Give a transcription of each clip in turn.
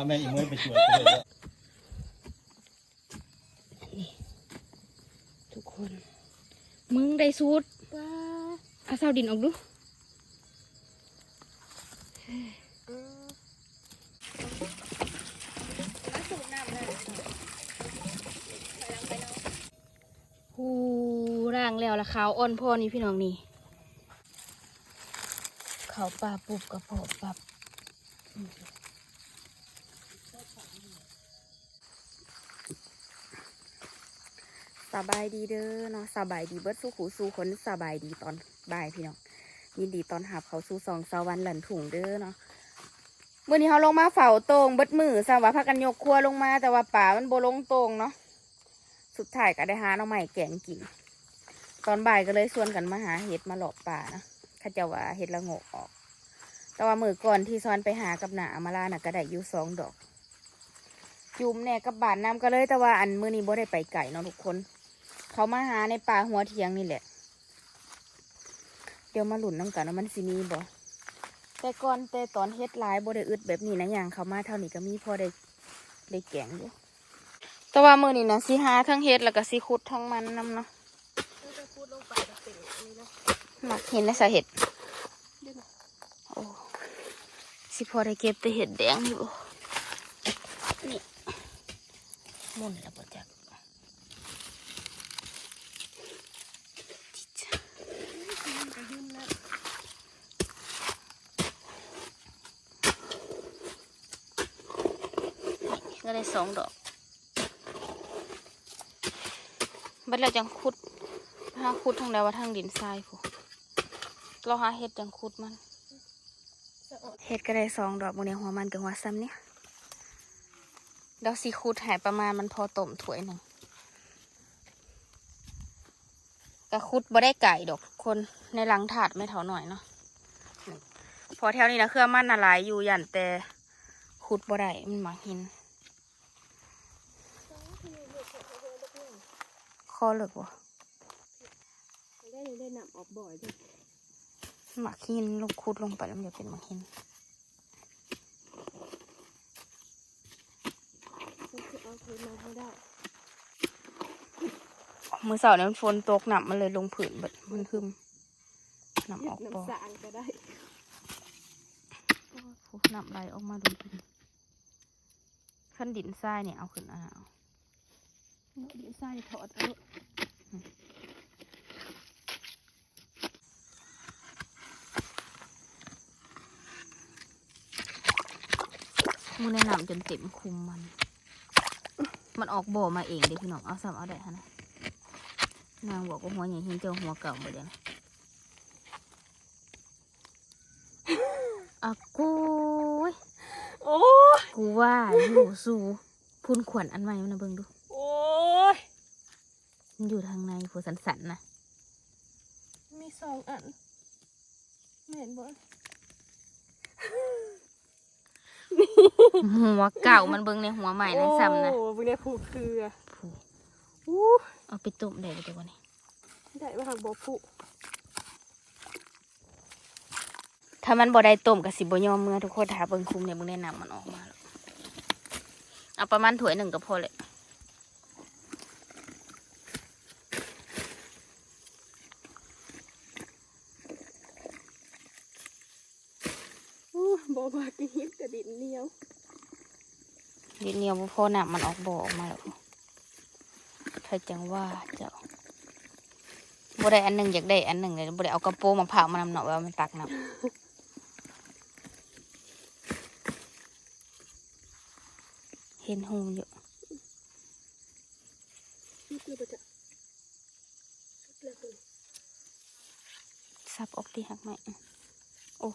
พ่อแม่อีเมยไปช่วยเขาเลยทุกคน มึงได้สูตรเอาเสาดินออกดูหูร่างแล้วละขาวอ่อนพอนี่พี่น้องนี่เขาวปลาปุบกระเพาะปับอืมส บายดีเด้อเนาะสบายดีเบิดสู้ขูสู้คนสบายดีตอนบ่ายพี่น้องยินดีตอนหับเขาสู่สองสวรรค์หลันถุงเด้อเนาะเมื่อนี้เขาลงมาเฝ้าโตงเบิดมือสว่าพักกันยกครัวลงมา แต่ว่าป่ามันโบลงโตงเนาะสุดท้ายก็ได้หาหน้องใหม่แกงกิน ตอนบ่ายก็เลยชวนกันมาหาเห็ดมาหลอกป่านะข้าเจะว่าเห็ดละงกออก แต่ว่ามือก่อนที่ซ้อนไปหากับหนาอามาลาน่ะก็ได้อยู่สองดอก จุ่มแน่กับบานน้ำก็เลยแต่ว่าอันมือนี้บ่ได้ไปไก่เนาะทุกคน เขามาหาในป่าหัวเทียงนี่แหละ เดี๋ยวมาหลุนน้ำกันว่ามันสิมีบ่แต่ก่อนแต่ตอนเฮ็ดลายบ่ได้อึดแบบนี้นะอย่างเขามาเท่านี้ก็มีพอได้ได้แกงอยู่แต่ว่ามือนี้นะสิหาทั้งเฮ็ดแล้วก็สิขุดทั้งมันน้ำเนาะหมักเห็นในสาเห็ดโอ้สิพอได้เก็บแต่เห็ดแดงอยู่นี่มุนแล้วปจั กนี่ก็ได้สองดอกบัดเราจังขุดหาขุดทางใดว่าทางดินทรายผู้เราหาเห็ดจังขุดมัน เห็ดก็ได้สองดอกบนในหัวมันกับหัวซ้ำเนี่ยเดี๋ยวสีขุดหายประมาณมันพอต้มถ้วยหนึ่งกะขุดบ่ได้ไก่ดอกคนในหลังถาดไม่เท่าหน่อยเนาะนี่พอแถวนี้นะเครื่องมันน่ะหลายอยู่ยันแต่ขุดบ่ได้มันหมาหิน คอเหลือกวะได้ได้นำออกบ่อยด้วยหมักหินลงคุดลงไปแล้วมันจะเป็นหมักหินก็คือเอาคืนมาให้ได้มือเสาร์เนี่ยมันฝนตกหนักมันเลยลงผืนเบิดมันคึมหนักออกปอน้ำสางก็ได้หนักไหลออกมาดูดินขั้นดินทรายเนี่ยเอาขึ้นเอ่เอา เนาะดีไซน์ถอดเอาลูกมือแนะนำจนเต็มคุมมัน มันออกบ่อมาเองเดี๋ยวพี่น้อง เอาซ้ำเอาได้ฮะนะนางบอกว่าหัวใหญ่หินเจ้าหัวเก่าหมดเลยนะอะกูยโอ้ยกูว่าอยู่สู่พุ่นขวัญอันใหม่มันนะเบิ่งดูโอ้ย มันอยู่ทางในผัวสันสันๆนะมีสองอันไม่เห็นบ่หัวเก่ามันเบิ่งในหัวใหม่นะซ้ำนะโอ้บุญเนี่ยผูกเกลือผู้อู้เอาไปต้มได้เลยเดี๋ยววันนี้ได้ว่าหางบ่ผูกถ้ามันบ่ได้ต้มกับสิบ่ยอมเมื่อทุกคนถ้าเบิ่งคุมเนี่ยมึงแนะนำมันออกมาแล้วเอาประมาณถ้วยหนึ่งก็พอเลย อู้บ่บากหินกระดิ่นเหนียว นิดเดี ยวบ่พอน้ำมันออกบ่ออกมาแล้วใครจังว่าเจ้าบ่ได้อันหนึ่งอยากได้อันหนึ่งเลยบ่ได้เอากระโปรงมะพร้ามานำเนาะว่ามันตักน้ำเห็นหูอยู่ซับออกที่หักไหมโอ้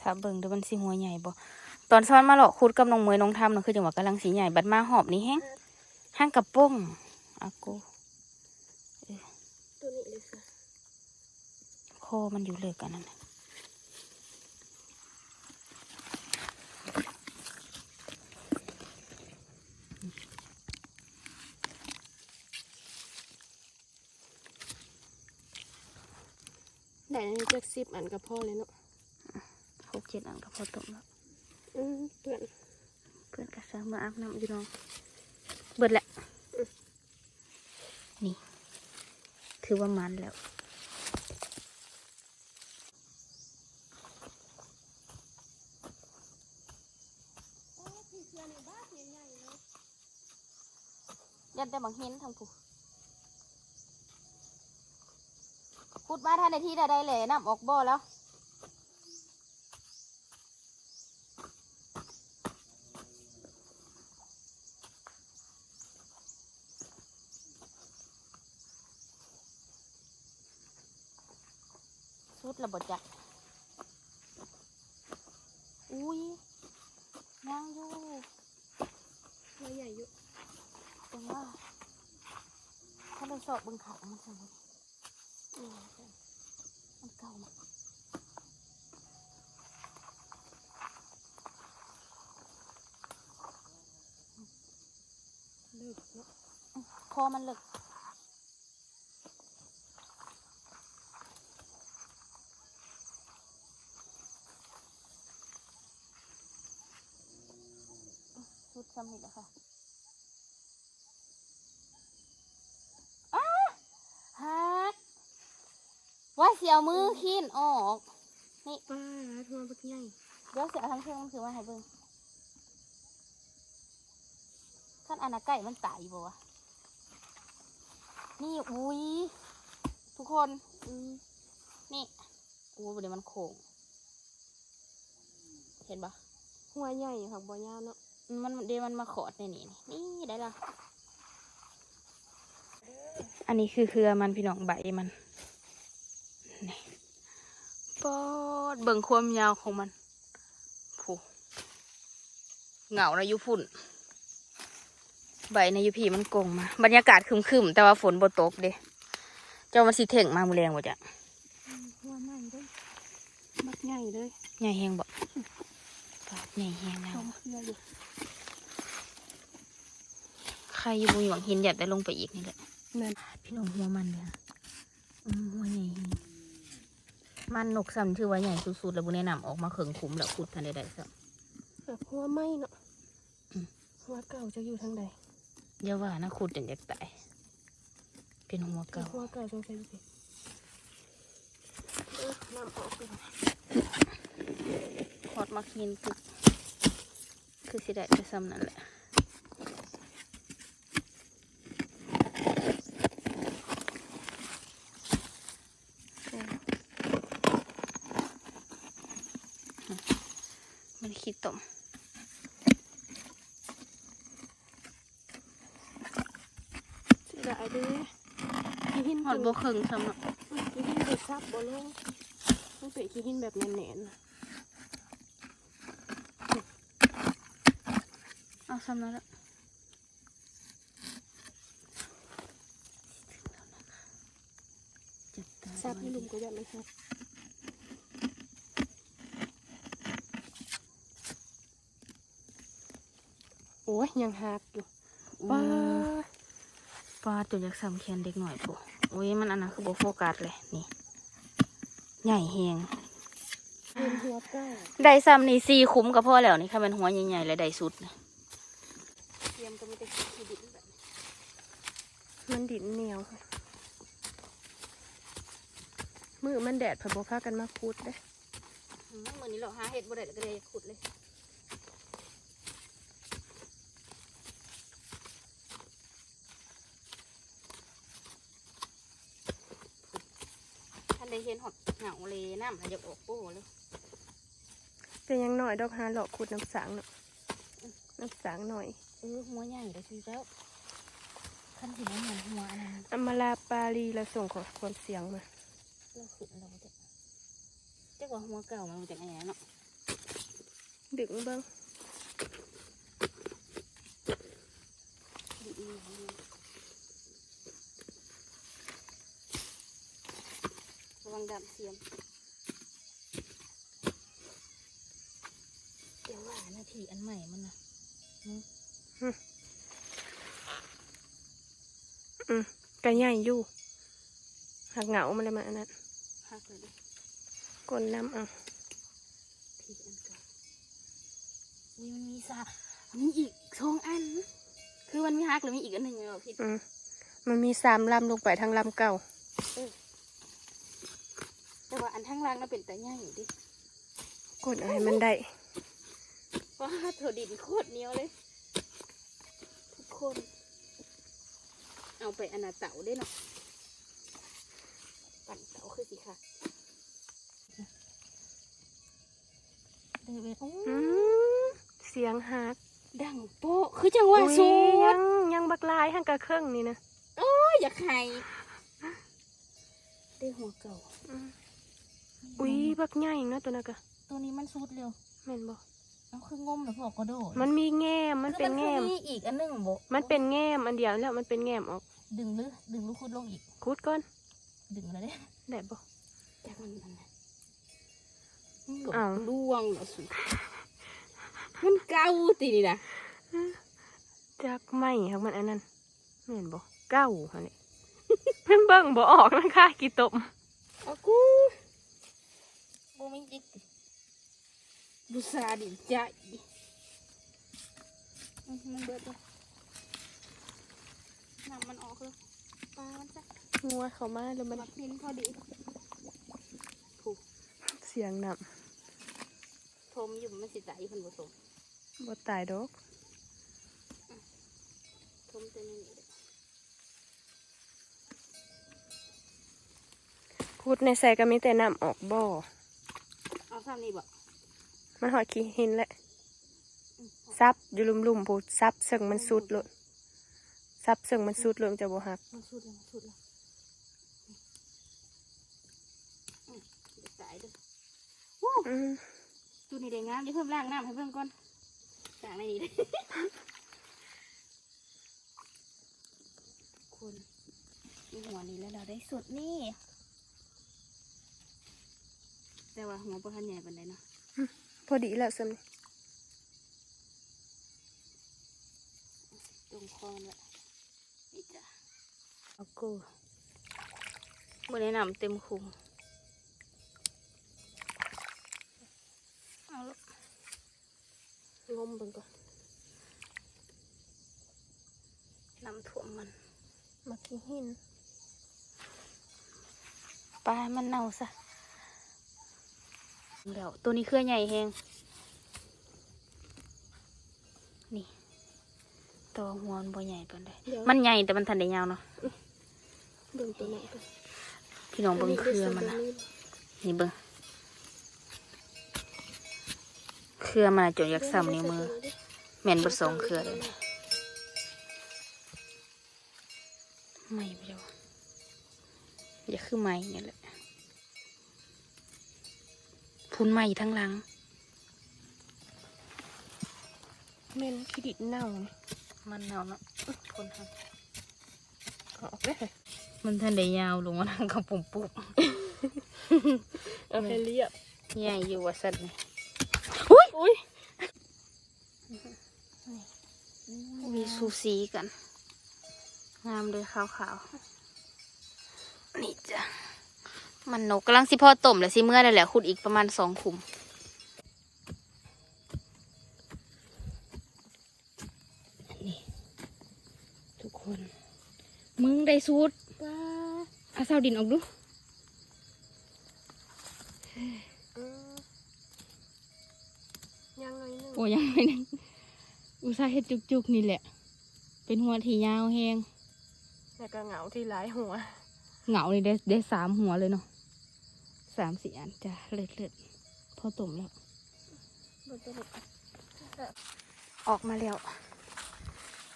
ถ้าเบิ่งเดี๋ยวมันสิหัวใหญ่บ่ ตอนซ้อนมาหลอกคุดกับน้องเมยน้องทำน่ะคือจังหวะกำลังสีใหญ่บัดมาหอบนี้แห้งห้างกระโป้งอากูตัวนี้เลยค่ะคอมันอยู่เลยกันนั่นน่ะได้ในจักสิบอันก็พอเลยเนาะหกเจ็ดอันก็พอตกแล้วออืม เปื่อนเพื่อนกระซังมาอาบน้ำอยู่น้องเบิดแหละนี่ ถือว่ามันแล้วยันแต่บางเห็นทางผู้พูดมาท่านในที่ใดๆเลยน้ำออกบ่อแล้ว บดจักอุ้ยยังอยู่ตัวใหญ่อยู่ตรงว่าถ้าเราสอบเบึงขามันสมมติอืมมันเก่ามากเลิกเนาะคอมันเลิกำเร็จแล้วค่ะอ้าฮักว่าเสียวมือขีนออกป้าทัวบักใหญ่เดี๋ยวเสียทั้งเครื่องมันถือว่าให้เบิ่งท่านอนาไก่มันตายอยู่บ่วะนี่อุ้ยทุกคนอืมนี่อู้เดี๋ยวมันโค้งเห็นปะหัวใหญ่ค่ะบ่ยาวเนาะ มันเดี๋ยวมันมาขอดในนี่นี่นี่ได้ละอันนี้คือเครือมันพี่น้องใบมันนี่ปอดเบิ่งความยาวของมันผู้เหงานะอยุพุ่น ใบในอยุพีมันโกงมา บรรยากาศครึมๆ แต่ว่าฝนบ่ตกเด้เจ้ามันสิเถ่งมามือแรงบ่จ้ะอืมหัวใหญ่เลยบักใหญ่เลยใหญ่แหงบ่ปาด ใหญ่แหงแล้ชวมเครืออยู่ใครอยู่บนหวังหินหยัดได้ลงไปอีกนี่แหละนั่นพี่น้องหัวมันเลยอืมหัวใหญ่แฮงมันนกซ้ำถือว่าใหญ่สุดๆแล้วบุแนะนำออกมาเขิงคุ้มแล้วขุดทันใดๆซ้แบบหัวไหมเนาะอืมหัวเก่าจะอยู่ทางใดำอย่าว่านะขุดจนอยากตายเป็นหัวเก่าหัวเก่าสงสัยอยู่สิเออน้ำออกเลยฮ อดมาคินคือคือสิได้จะซ้ำนั่นแหละมันขี้ตมเสียดายเด้ขี้หินฮอดบ่เคิงซ้ำเนาะอืมขี้หินเด็ดซับบ่ลงต้องเป็นขี้หินแบบแน่นๆนะ เอาซ้ำนั่นแหละจับตาซับไว้ให้ลุงก็ยัดเลยครับโอ้ยยังหักอยู่ปาป้าปาดจนอยากซ้ำแขนเด็กหน่อยปุ๊โอ้ยมันอันนั้นคือโบโฟกัสเลยนี่ ใหญ่แหงเห็นหัวเก้าได้ซ้ำนี่สี่คุ้มกับพ่อแล้วนี่ค่ะเป็นหัวใหญ่ๆและได้สุดนะเตรีย มก็ไม่ได้ขี้ดินแบบมันดินเหนียวค่ะมือมันแดดผัดบพากันมาคูดเด้อืมมือนี้เราหาเห็ดบ่ได้แล้วก็เลยขุดเลยท่านได้เห็นหอดเหงาเลยน้ำมันจะออกโป้เลยแต่ยังหน่อยดอกหาหลอกคูดน้ำสางเนาะน้ำสางหน่อย เออหัวใหญ่เลยสิแล้วขั้นถึงมันเหมือนหัวอันนั้นอำมาลาปาลีและส่งของความเสียงมาเราขุดเราจะเจ้าว่าหัวเก่ามันมาจากไหนเนาะดึงเบิ้งดีอีหลีระวังดำเสียมเดี๋ยวว่านาทีอันใหม่มันนะ อืมกระใหญ่อยู่หักเหงามันเลยมาอันนั้นหักเลยดิกลนน้ำเอาทีอันเก่านี่มันมีสามีอีกสองอัน คือมันมีฮักหรือมีอีกอันหนึ่งเหรอพี่อืมมันมีสามลำลงไปทางลำเก่าแต่ว่าอันทั้างล่างน่ะเป็นแต่ใหญ่ดิกดเอาให้มันได้ว้าโถดินโคตรเหนียวเลย ทุกคน เอาไปอนาเต่าได้เนาะปั่นเต่าคือสิค่ะเดินไปโอ้อืมเสียงหักดังโป๊ะคือจังหวะอุ๊ยสูยัดงยังบักลายหังกะเครื่องนี่นะโอ้ยอยากไข่ได้หัวเก่าอืมอุ้ยบักใหญ่เนาะตัวนั้นกะตัวนี้มันสุดเร็วแม่นบ่ เอาคืองมหรือพอกระโดดมันมีแง่มมันเป็นแง่มคือมีอีกอันหนึงโบมันเป็นแง่มอันเดียวแล้วมันเป็นแง่มออกดึงหรือดึงลูกคุดลงอีก คุดก่อนดึงแล้วเด้ได้บ่จากมันนั่นนะอ้าวล่วงเหรอสุมันเก่าตีนี่นะจากไหม่ครับมันอันนั้นแม่นบ่เก้าหั่นนี่มันเบิ่งบ่ออกนะคะกี่ตม เอากูโบไม่จิกติ บุษาดิใจอื้อมันเบิดเลยน้ำมันออกเลยปลามันจะงัวเข้ามาแล้วมันมักพินพอดีถูกเสียงนํทมอยู่มันสิตายคนผสมบ่ตายดอกทมตัวนี้เด้อคุดในใส่ก็มีแต่น้ำออกบ่อเอาซ้ำนี่บ่ มันหอดขี้หินแหละซับอยู่ลุ่มๆพูซับเสึงมันสุดเลยซับเสึงมันสุดเลยมันจะบ่หักมันสุดแล้วมันสุดแล้วอืมเดี๋ยวตายเด้วตัวนี้ได้งามเดี๋ยวเพิ่มล่างน้ำให้เพิ่มก่อนจากในนี้เลยคุณมีหัวนี้แล้วเราได้สุดนี่ แต่ว่าหัวประคันใหญ่ปานใดเนาะ พอดีแล้วซึมตรงคอเนี่ยนี่จ้ะเอากูบนแนะนำเต็มคุมเอาลูกงมเบิ่งก่อนน้ำท่วมมัน มาขี้หินปลาให้มันเน่าซะ แล้วตัวนี้เครือใหญ่แฮงนี่ตัวหัวมันบ่ใหญ่ปานใดเดี๋ยว มันใหญ่แต่มันทันได้ยาวเนาะเบิ่งตัวนั้นก่อนพี่น้องเบิ่งเครือมันนะนี่เบิ่งเครือมันน่ะจนอยากซ้ำนิ้วมือแม่นเบดสองเครือเลยนะไม่เดียวอย่าคือไม่เนี่ยแหละ พุนใหม่ทั้งหลังแม่นขี้ดิดเน่านี่มันเนาเนาะคนทออกได้อำมันทันได้ยาวลงมาทางกระปุ่มปุ๊บเอาให้เรียบใหญ่อยู่ว่าสัตว์นี่อุ้ยอุ้ยมีสูสีกัน งามเลยขาวๆ นี่จ้ะ มันนกกำลังสิพอต้มแล้วสิเมื่อได้แหละขุดอีกประมาณสองขุมนี่ทุกคน มึงได้สูตรป้าเอาเสาดินออกดูอืมยังไงนึงโอ้ยังไม่นึงอุตส่าห์เฮ็ดจุกๆนี่แหละ เป็นหัวที่ยาวแหงแล้วก็เหงาที่หลายหัวเหงาเลยได้ได้สามหัวเลยเนาะ สามสี่อันจ้ะเลือดเลือดพอต้มแล้ว ออกมาแล้ว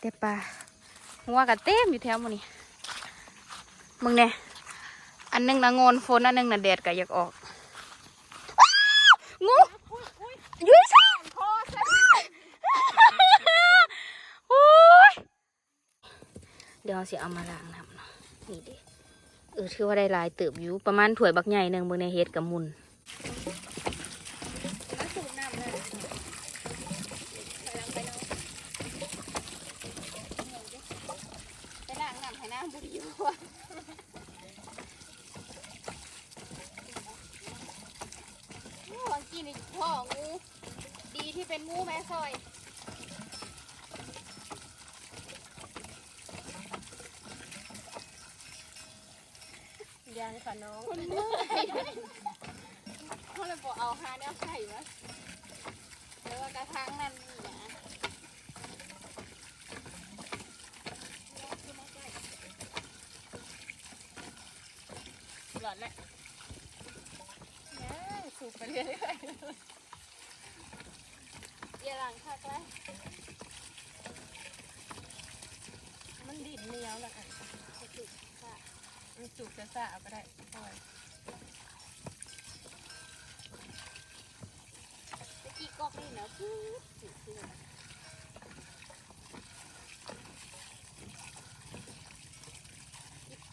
แต่ปลาหัวกับเต็มอยู่แถวหมันนี่มึงเนี่ยอันหนึงนะโงนฝนอันหนึงนะแดดก็อยากออกอ้าวงูอยุ่ยช่างโอ้ยเดี๋ยวเราสิเอามาล้างน้ำเนาะนี่เดิ เออชื่อว่าได้ลายเติบอยู่ประมาณถ้วยบักใหญ่หนึ่งเบิ่งในเฮ็ดกับมุน ไปล้างน้ำให้น้ำบุรีอยู่ว่ะโอ้ยกินอีกพ่องู ดีที่เป็นหมูแม่ซอย ยังค่ะน้อง คนเมื่อยเขาเลยบอกเอาหาแนวไข่มาแล้วว่ากระทังนั่นนี่นะ หล อดแหละสูบไปเรื่อยๆเดี๋ยหลังคักแล้วมันดินเหนียวแล้วกันมันสุกจะสะเอาก็ได้ปล่อยตะกี้กอกนี่เนาะปุ๊บสิสิ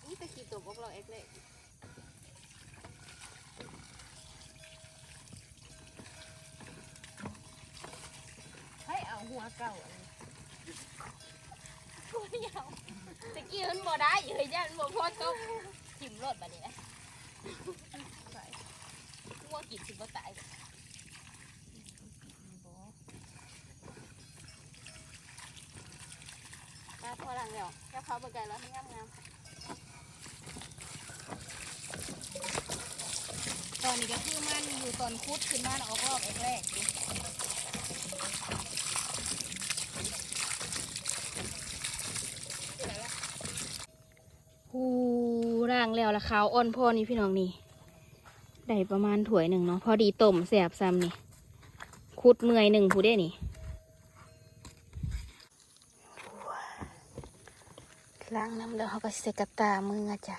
นี่ตะกี้ตัวพวกเราเอ็กเลย ให้ เอาเก่าอันนี้กูยาวตะกี้มันบ่ได้เฮ้ยย่านบ่พอต้องทิ่มรถบัดนี้นะใส่กูว่ากินสิบ่ตายบ่ตาพอหลังแล้วแค่เขาเบิกไก่แล้วให้งามงามตอนนี้ก็คือมันอยู่ตอนคุดขึ้นมาออกรอบแรกๆดิหูร่างแล้วละขาวอ่อนพอนี่พี่น้องนี่ได้ประมาณถ้วยหนึ่งเนาะพอดีต้มแสบซ้ำนี่คุดเมื่อยหนึ่งผู้ได้นี่ล้างน้ำแล้วเขาก็ใส่กับตามืออะจ้ะ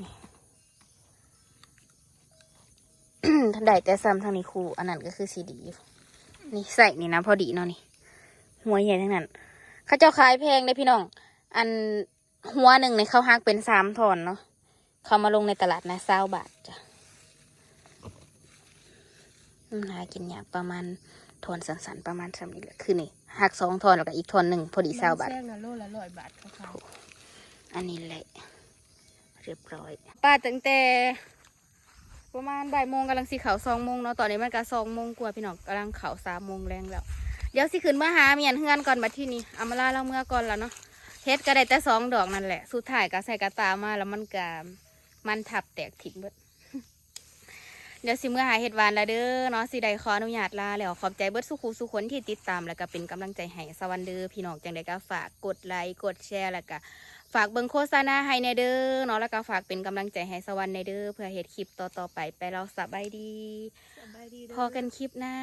นี่ได้แต่ซ้ำทางนี้ครูอันนั้นก็คือสีดี นี่ใส่นี่นะพอดีเนาะนี่หัวใหญ่ทั้งนั้นเขาเจ้าขายแพงเลยพี่น้อง อัน หัวหนึ่งในเขาหักเป็นสามถอนเนาะเขามาลงในตลาดนะเศร้าบาทจ้ะอืมหากินยากประมาณถอนสันๆประมาณสามนี้แหละคือนี่หักสองถอนแล้วก็อีกถอนหนึ่งพอดีเศร้าบาทแซงนะโลละร้อยบาทเขาขายอันนี้แหละเรียบร้อย ป้าตั้งแต่ประมาณบ่ายโมงกำลังสีเขาสองโมงเนาะตอนนี้มันก็สองโมงกว่าพี่น้องกำลังเขาสามโมงแรงแล้ว เดี๋ยวสิขึ้นมาหาเมียนเฮือนก่อนบัดที่นี่เอามาล่าเราเมื่อก่อนแล้วเนาะ เฮ็ดก็ได้แต่สองดอกนั่นแหละ สุดท้ายก็ใส่กระตามาแล้วมันก็มันทับแตกทิ้งเบิดเดี๋ยวสิเมื่อหาเห็ดหวานแล้วเด้อเนาะสิได้ขออนุญาตลาแล้วขอบใจเบิดสุขูสุคนที่ติดตามแล้วก็เป็นกำลังใจให้สวัสดีเด้อพี่น้องจังไดก็ฝากกดไลค์กดแชร์แล้วก็ฝากเบิ่งโฆษณาให้ในเด้อเนาะแล้วก็ฝากเป็นกำลังใจให้สวรรค์ในเด้อเพื่อเฮ็ดคลิปต่อๆไปไปเราสบายดีสบายดีเด้พอกันคลิปหน้า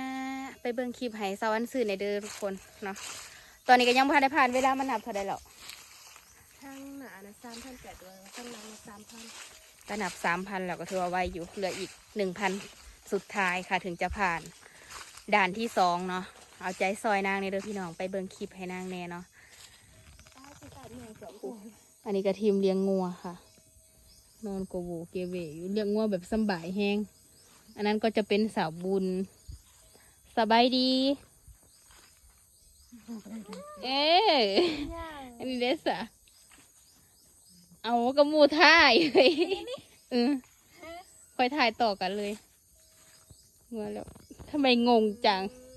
ไปเบิ่งคลิปให้สวรรค์สื่อในเด้อทุกคนเนาะ ตอนนี้ก็ยังบ่ทันได้ผ่านเวลามันนับเท่าใดหรอกข้างหน้านะสามพันแปดตัวข้างหลังสามพันก็นับสามพันแล้วก็ถือว่าไวอยู่เหลืออีกหนึ่งพันสุดท้ายค่ะถึงจะผ่าน ด่านที่สองเนาะเอาใจซอยนางในเด้อพี่น้องไปเบิ่งคลิปให้นางแน่เนาะป้าจะตัดเมียสองคนอันนี้ก็ทีมเลี้ยงงัวค่ะ นอนโกโวเกเวอยู่เลี้ยงงัวแบบสำบายแห้งอันนั้นก็จะเป็นสาวบุญสบายดี เอ๊ะอันนี้เดสอะเอากระมูถ่ายเลยเออคอยถ่ายต่อกันเลยงัวแล้วทำไมงงจังอื